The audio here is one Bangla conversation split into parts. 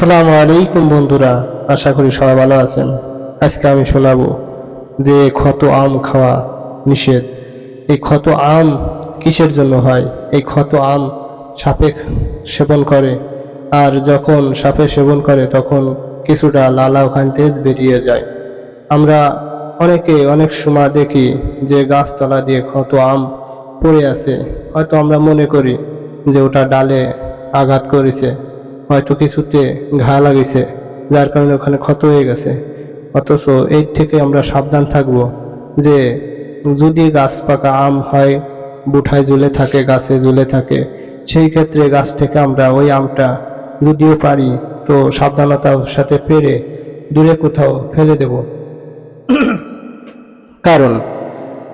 আসসালামু আলাইকুম বন্ধুরা, আশা করি সবাই ভালো আছেন। আজকে আমি শোনাবো যে ক্ষত আম খাওয়া নিষেধ। এই ক্ষত আম কিসের জন্য হয়? এই ক্ষত আম সাপে সেবন করে। আর যখন সাপে সেবন করে, তখন কিছুটা লালা ওখান তেজ বেরিয়ে যায়। আমরা অনেকে অনেক সময় দেখি যে গাছতলা দিয়ে ক্ষত আম পড়ে আছে। হয়তো আমরা মনে করি যে ওটা ডালে আঘাত করেছে। হয়তো কিছুতে ঘা লাগিছে, যার কারণে ওখানে ক্ষত হয়ে গেছে। অথচ এর থেকে আমরা সাবধান থাকব যে যদি গাছ পাকা আম হয়, বুঠায় ঝুলে থাকে, গাছে ঝুলে থাকে, সেই ক্ষেত্রে গাছ থেকে আমরা ওই আমটা যদিও পারি, তো সাবধানতার সাথে পেরে দূরে কোথাও ফেলে দেব। কারণ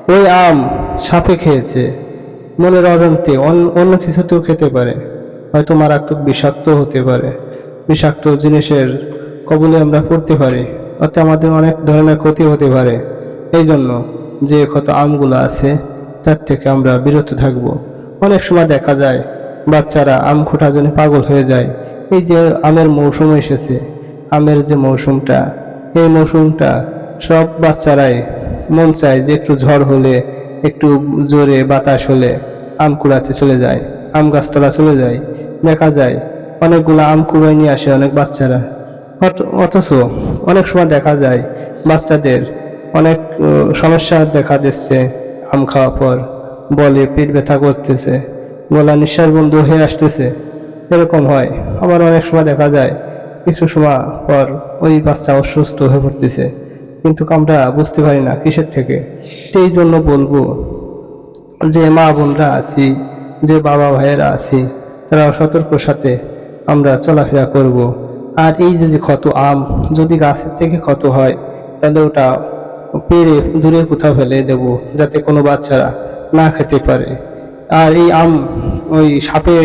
ওই আম সাপে খেয়েছে। মনের অজান্তে অন- অন্য কিছুতেও খেতে পারে। হয়তো মারাত্মক বিষাক্ত হতে পারে। বিষাক্ত জিনিসের কবলে আমরা পড়তে পারি, অর্থাৎ আমাদের অনেক ধরনের ক্ষতি হতে পারে। এই জন্য যে ক্ষত আমগুলো আছে, তার থেকে আমরা বিরত থাকব। অনেক সময় দেখা যায়, বাচ্চারা আম খোটার জন্য পাগল হয়ে যায়। এই যে আমের মৌসুম এসেছে, আমের যে মৌসুমটা, এই মৌসুমটা সব বাচ্চারাই মন চায় যে একটু ঝড় হলে, একটু জোরে বাতাস হলে আম কুড়াতে চলে যায়, আম গাছতলা চলে যায়। দেখা যায়। অনেকগুলো আম কুড়াই নিয়ে আসে অনেক বাচ্চারা। অথ- অথচ অনেক সময় দেখা যায় বাচ্চাদের অনেক সমস্যা দেখা দিচ্ছে আম খাওয়ার পর। বলে পেট ব্যথা করতেছে, গলা নিঃশ্বাস বন্ধ হয়ে আসতেছে। এরকম হয়। আবার অনেক সময় দেখা যায় কিছু সময় পর ওই বাচ্চা অসুস্থ হয়ে পড়তেছে। কিন্তু আমরা বুঝতে পারি না কিসের থেকে। সেই জন্য বলব যে মা বোনরা আছি, যে বাবা ভাইয়েরা আছি তারা সতর্ক সাথে আমরা চলাফেরা করব। আর এই যে ক্ষত আম, যদি গাছের থেকে ক্ষত হয়, তাহলে ওটা পেড়ে দূরে কোথাও ফেলে দেব, যাতে কোনো বাচ্চারা না খেতে পারে। আর এই আম ওই সাপে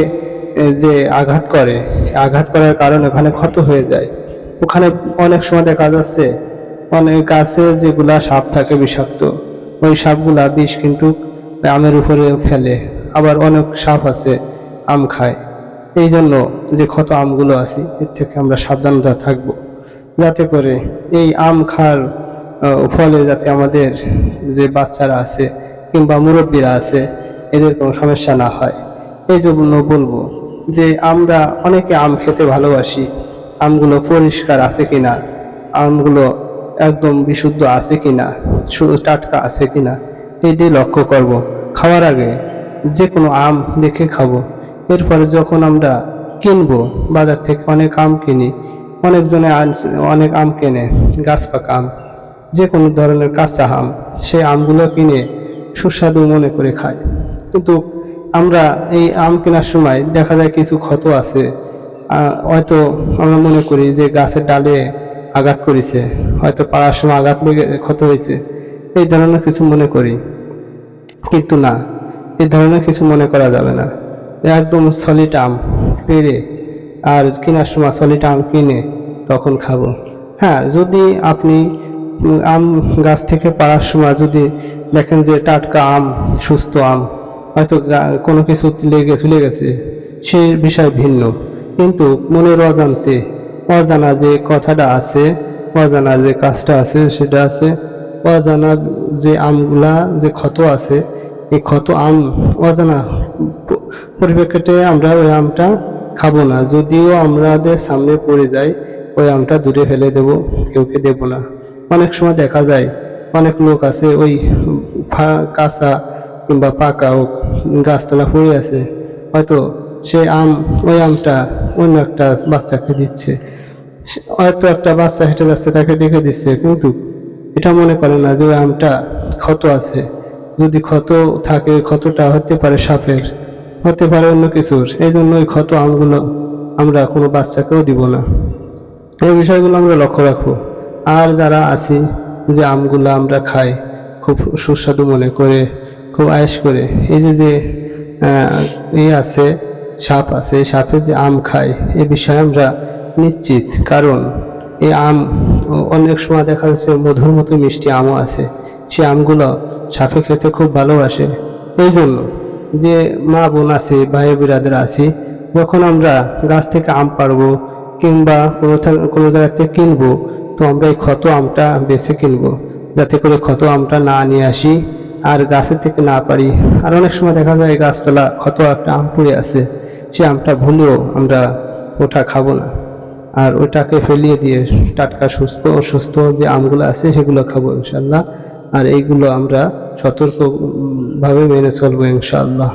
যে আঘাত করে, আঘাত করার কারণে ওখানে ক্ষত হয়ে যায়। ওখানে অনেক সময় দেখা যাচ্ছে, অনেক গাছে যেগুলা সাপ থাকে বিষাক্ত, ওই সাপগুলা বিষ কিন্তু আমের উপরে ফেলে। আবার অনেক সাপ আছে আম খায়। এই জন্য যে ক্ষত আমগুলো আছে, এর থেকে আমরা সাবধানতা থাকব। যাতে করে এই আম খার ফলে যাতে আমাদের যে বাচ্চারা আছে কিংবা মুরব্বীরা আছে, এদের কোনো সমস্যা না হয়। এই জন্য বলব যে আমরা অনেকে আম খেতে ভালোবাসি। আমগুলো পরিষ্কার আছে কিনা? আমগুলো একদম বিশুদ্ধ আছে কিনা? শুধু টাটকা আছে কিনা? এটি লক্ষ্য করব। খাওয়ার আগে যে কোনো আম দেখে খাব। এরপরে যখন আমরা কিনবো, বাজার থেকে অনেক আম কিনি, অনেকজনে অনেক আম কেনে, গাছ পাকা আম যে কোনো ধরনের কাঁচা আম, সেই আমগুলো কিনে সুস্বাদু মনে করে খায়। কিন্তু আমরা এই আম কেনার সময় দেখা যায় কিছু ক্ষত আছে হয়তো আমরা মনে করি যে গাছের ডালে আঘাত করেছে, হয়তো পাড়ার সময় আঘাত লেগে, ক্ষত হয়েছে, এই ধরনের কিছু মনে করি। কিন্তু না, এই ধরনের কিছু মনে করা যাবে না। একদম সলিড আম পেড়ে আর কেনার সময় সলিড আম কিনে তখন খাব। হ্যাঁ যদি আপনি আম গাছ থেকে পাড়ার সময় যদি দেখেন যে টাটকা আম, সুস্থ আম, হয়তো কোনো কিছু লেগে, চলে গেছে, সে বিষয় ভিন্ন। কিন্তু মনের অজান্তে, অজানা যে কথাটা আছে, অজানা যে কাজটা আছে, সেটা আছে, অজানা যে আমগুলা, যে ক্ষত আছে, এই ক্ষত আম অজানা পরিপ্রেক্ষিতে আমরা ওই আমটা খাব না। যদিও আমাদের সামনে পড়ে যায়, ওই আমটা দূরে ফেলে দেব, কেউকে দেব না। অনেক সময় দেখা যায়, অনেক লোক আছে, ওই কাঁচা কিংবা পাকা হোক, গাছতলা পড়ে আছে, হয়তো সে আম, ওই আমটা অন্য একটা বাচ্চাকে দিচ্ছে। হয়তো একটা বাচ্চা হেঁটে যাচ্ছে, তাকে ডেকে দিচ্ছে, কিন্তু এটা মনে করে না যে ওই আমটা ক্ষত আছে। যদি ক্ষত থাকে, ক্ষতটা হতে পারে সাপের। হতে পারে অন্য কিছুর। এই জন্য ওই ক্ষত আমগুলো আমরা কোনো বাচ্চাকেও দিব না। এই বিষয়গুলো আমরা লক্ষ্য রাখব। আর যারা আছি, যে আমগুলো আমরা খাই, খুব সুস্বাদু মনে করে, খুব আয়েস করে, এই যে যে ই আছে, সাপ আছে সাপের যে আম খায়, এ বিষয়ে আমরা নিশ্চিত। কারণ এই আম অনেক সময় দেখা যাচ্ছে মধুর মতো মিষ্টি আমও আছে। সে আমগুলো সাপে খেতে খুব ভালোবাসে। এই জন্য যে মা বোন আছে, ভাই বিরাদের আছি, যখন আমরা গাছ থেকে আম পারব কিংবা কোনো কোনো জায়গা থেকে কিনবো, তো আমরা এই ক্ষত আমটা বেছে কিনবো, যাতে করে ক্ষত আমটা না নিয়ে আসি আর গাছের থেকে না পারি। আর অনেক সময় দেখা যায় গাছতলা ক্ষত একটা আম পড়ে আছে, সে আমটা ভুলেও আমরা ওটা খাব না। আর ওটাকে ফেলিয়ে দিয়ে টাটকা সুস্থ সুস্থ যে আমগুলো আছে সেগুলো খাব ইনশাল্লাহ আর এইগুলো আমরা সতর্কভাবে মেনে চলবো ইনশাআল্লাহ।